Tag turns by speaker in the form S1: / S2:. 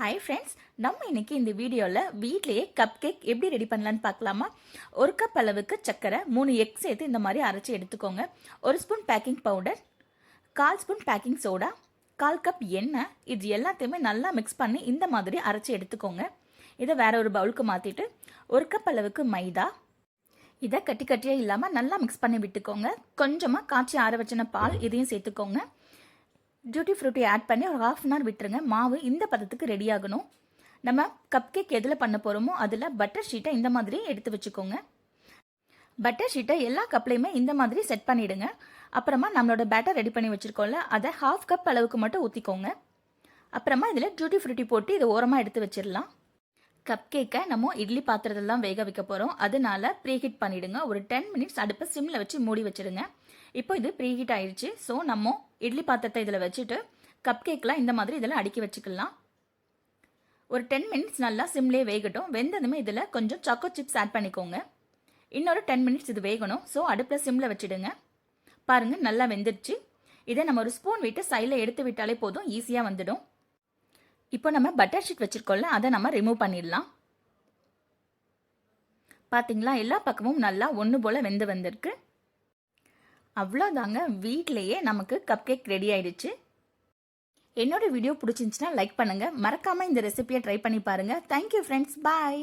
S1: Hi friends நம்ம இன்னைக்கு இந்த வீடியோவில் வீட்லேயே கப் கேக் எப்படி ரெடி பண்ணலான்னு பார்க்கலாமா? ஒரு கப் அளவுக்கு சர்க்கரை மூணு எக் சேர்த்து இந்த மாதிரி அரைச்சி எடுத்துக்கோங்க. ஒரு ஸ்பூன் பேக்கிங் பவுடர் கால் ஸ்பூன் பேக்கிங் சோடா கால் கப் எண்ணெய் இது எல்லாத்தையுமே நல்லா மிக்ஸ் பண்ணி இந்த மாதிரி அரைச்சி எடுத்துக்கோங்க. இதை வேற ஒரு பவுலுக்கு மாற்றிட்டு ஒரு கப் அளவுக்கு மைதா. இதை கட்டி கட்டியாக இல்லாமல் நல்லா மிக்ஸ் பண்ணி விட்டுக்கோங்க. கொஞ்சமாக காய்ச்சி ஆற வச்சின பால் இதையும் சேர்த்துக்கோங்க. டியூட்டி ஃப்ரூட்டி ஆட் பண்ணி ஒரு ஹாஃப் அன் ஹவர் விட்டுருங்க. மாவு இந்த பதத்துக்கு ரெடி ஆகணும். நம்ம கப் கேக் எதில் பண்ண போகிறோமோ அதில் பட்டர் ஷீட்டை இந்த மாதிரி எடுத்து வச்சுக்கோங்க. பட்டர் ஷீட்டை எல்லா கப்லையுமே இந்த மாதிரி செட் பண்ணிவிடுங்க அப்புறமா நம்மளோட பேட்டர் ரெடி பண்ணி வச்சுருக்கோம்ல அதை ஹாஃப் கப் அளவுக்கு மட்டும் ஊற்றிக்கோங்க அப்புறமா இதில் டியூட்டி ஃப்ரூட்டி போட்டு இதை ஓரமாக எடுத்து வச்சிடலாம். கப் கேக்கை நம்ம இட்லி பாத்திரத்தில் தான் வேக வைக்க போகிறோம் அதனால ப்ரீஹீட் பண்ணிவிடுங்க ஒரு டென் மினிட்ஸ் அடுப்பை சிம்மில் வச்சு மூடி வச்சுருங்க. இப்போ இது ப்ரீஹீட் ஆயிடுச்சு. ஸோ நம்ம இட்லி பாத்திரத்தை இதில் வச்சுட்டு கப் கேக்லாம் இந்த மாதிரி இதில் அடுக்கி வச்சுக்கலாம். ஒரு டென் மினிட்ஸ் நல்லா சிம்லேயே வேகட்டும். வெந்ததுமே இதில் கொஞ்சம் சாக்கோ சிப்ஸ் ஆட் பண்ணிக்கோங்க. இன்னொரு டென் மினிட்ஸ் இது வேகணும். ஸோ அடுப்பில் சிம்மில் வச்சுடுங்க. பாருங்கள் நல்லா வெந்துருச்சு. இதை நம்ம ஒரு ஸ்பூன் விட்டு சைடில் எடுத்து விட்டாலே போதும். ஈஸியாக வந்துடும். இப்போ நம்ம பட்டர் ஷீட் வச்சுருக்கோம்ல அதை நம்ம ரிமூவ் பண்ணிடலாம். பார்த்தீங்களா எல்லா பக்கமும் நல்லா ஒன்று போல் வெந்து வந்திருக்கு. அவ்வளோதாங்க வீட்டிலையே நமக்கு கப் கேக் ரெடி ஆயிடுச்சு. என்னோட வீடியோ பிடிச்சிருந்துச்சுன்னா லைக் பண்ணுங்கள் மறக்காமல் இந்த ரெசிபியை ட்ரை பண்ணி பாருங்கள் தேங்க்யூ ஃப்ரெண்ட்ஸ் பாய்